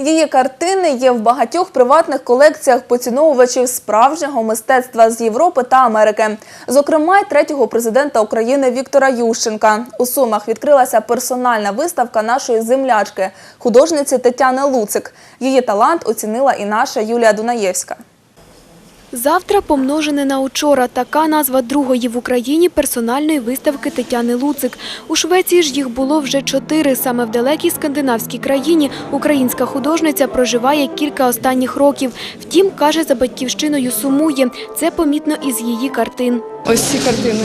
Її картини є в багатьох приватних колекціях поціновувачів справжнього мистецтва з Європи та Америки. Зокрема, й третього президента України Віктора Ющенка. У Сумах відкрилася персональна виставка нашої землячки, художниці Тетяни Луцик. Її талант оцінила і наша Юлія Дунаєвська. Завтра помножене на учора. Така назва другої в Україні персональної виставки Тетяни Луцик. У Швеції ж їх було вже чотири. Саме в далекій скандинавській країні українська художниця проживає кілька останніх років. Втім, каже, за батьківщиною сумує. Це помітно із її картин. Ось ці картини.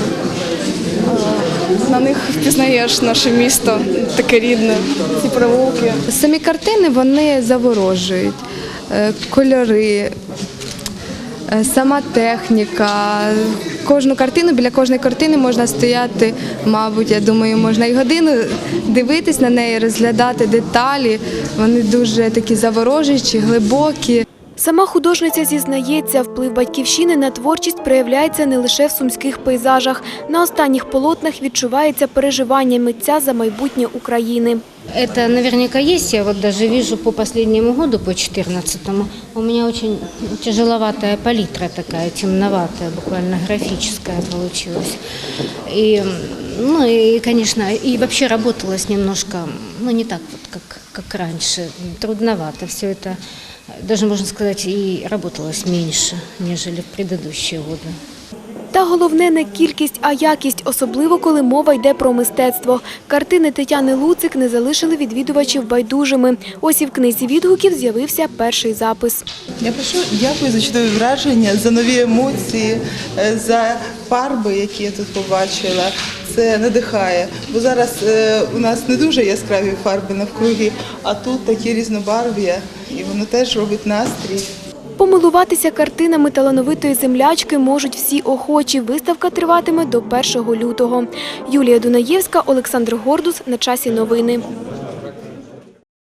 На них впізнаєш наше місто, таке рідне, ці провулки. Самі картини вони заворожують. Е, Кольори, е, сама техніка. Кожну картину, біля кожної картини можна стояти, мабуть, я думаю, можна і годину дивитись на неї, розглядати деталі. Вони дуже такі заворожуючі, глибокі. Сама художниця зізнається, вплив батьківщини на творчість проявляється не лише в сумських пейзажах. На останніх полотнах відчувається переживання митця за майбутнє України. Это наверняка есть. Я вот даже вижу по последнему году, по 14-му, у меня очень тяжеловатая палитра такая, темноватая, буквально графическая получилась. И, ну и, конечно, и вообще работалось немножко, ну не так вот, как, как раньше, трудновато. Все это, даже можно сказать, и работалось меньше, нежели в предыдущие годы. Головне не кількість, а якість, особливо коли мова йде про мистецтво. Картини Тетяни Луцик не залишили відвідувачів байдужими. Ось і в книзі відгуків з'явився перший запис. Я пишу дякую за чудові враження, за нові емоції, е, за фарби, які я тут побачила. Це надихає. Бо зараз е, у нас не дуже яскраві фарби навкруги, а тут такі різнобарв'я, і воно теж робить настрій. Помилуватися картинами талановитої землячки можуть всі охочі. Виставка триватиме до 1 лютого. Юлія Дунаєвська, Олександр Гордус. На часі новини.